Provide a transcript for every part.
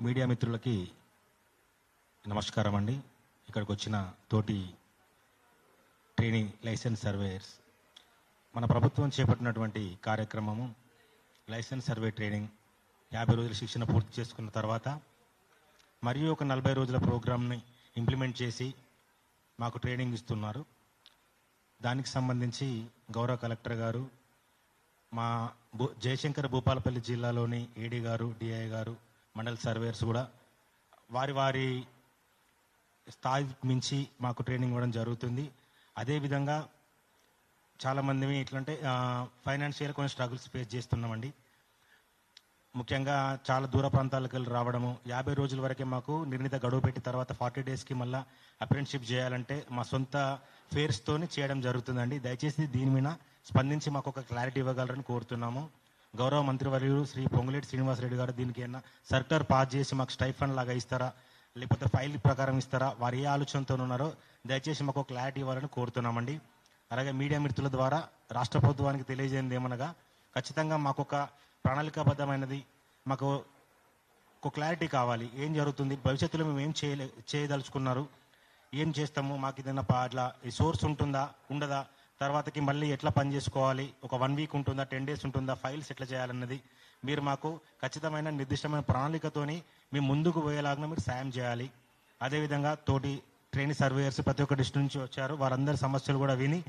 Media మిత్రులకి నమస్కారం అండి ఇక్కడికి వచ్చిన తోటి ట్రైనింగ్ లైసెన్స్ సర్వేయర్స్. మన ప్రభుత్వం చేపట్టినటువంటి కార్యక్రమము లైసెన్స్ సర్వే ట్రైనింగ్. యాభై రోజుల శిక్షణ పూర్తి చేసుకున్న తర్వాత మరియు ఒక నలభై రోజుల ప్రోగ్రామ్ని ఇంప్లిమెంట్ చేసి మాకు ట్రైనింగ్ ఇస్తున్నారు. దానికి సంబంధించి గౌరవ కలెక్టర్ గారు మా భూ జయశంకర్ భూపాలపల్లి జిల్లాలోని ఏడీ గారు డిఐ గారు మండల్ సర్వేయర్స్ కూడా వారి వారి స్థాయి మించి మాకు ట్రైనింగ్ ఇవ్వడం జరుగుతుంది. అదేవిధంగా చాలామంది ఎట్లంటే ఫైనాన్షియల్ కొన్ని స్ట్రగుల్స్ ఫేస్ చేస్తున్నామండి. ముఖ్యంగా చాలా దూర ప్రాంతాలకు వెళ్ళి రావడము యాభై రోజుల వరకే మాకు నిర్ణీత గడువు పెట్టి తర్వాత ఫార్టీ డేస్కి మళ్ళీ అప్రెంటిషిప్ చేయాలంటే మా సొంత ఫేర్స్తోని చేయడం జరుగుతుందండి. దయచేసి దీని మీద స్పందించి మాకు ఒక క్లారిటీ ఇవ్వగలరని కోరుతున్నాము. గౌరవ మంత్రివర్యులు శ్రీ పొంగులేటి శ్రీనివాసరెడ్డి గారు దీనికి ఏమన్నా సర్కార్ పాస్ చేసి మాకు స్టైఫండ్ లాగా ఇస్తారా? లేకపోతే ఫైల్ ప్రకారం ఇస్తారా? వారు ఏ ఆలోచనతో ఉన్నారో దయచేసి మాకు ఒక క్లారిటీ ఇవ్వాలని కోరుతున్నామండి. అలాగే మీడియా మిత్రుల ద్వారా రాష్ట్ర ప్రభుత్వానికి తెలియజేయండి ఏమనగా ఖచ్చితంగా మాకు ఒక ప్రణాళికాబద్ధమైనది మాకు ఒక క్లారిటీ కావాలి. ఏం జరుగుతుంది? భవిష్యత్తులో మేము ఏం చేయలే చేయదలుచుకున్నారు? ఏం చేస్తాము? మాకు ఏదైనా పా- అట్లా ఈ సోర్స్ ఉంటుందా? ఉండదా? తర్వాతకి మళ్ళీ ఎట్లా పని చేసుకోవాలి? ఒక వన్ వీక్ ఉంటుందా? టెన్ డేస్ ఉంటుందా? ఫైల్స్ ఎట్లా చేయాలన్నది మీరు మాకు ఖచ్చితమైన నిర్దిష్టమైన ప్రణాళికతోని మేము ముందుకు పోయేలాగా మీరు సాయం చేయాలి. అదేవిధంగా తోటి ట్రైనింగ్ సర్వేయర్స్ ప్రతి ఒక్క డిస్ట్రిక్ట్ నుంచి వచ్చారు. వారందరి సమస్యలు కూడా విని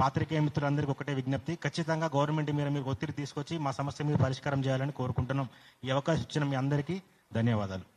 పాత్రికేయ మిత్రులందరికీ ఒకటే విజ్ఞప్తి. ఖచ్చితంగా గవర్నమెంట్ మీద మీరు ఒత్తిడి తీసుకొచ్చి మా సమస్య మీరు పరిష్కారం చేయాలని కోరుకుంటున్నాం. ఈ అవకాశం ఇచ్చిన మీ అందరికీ ధన్యవాదాలు.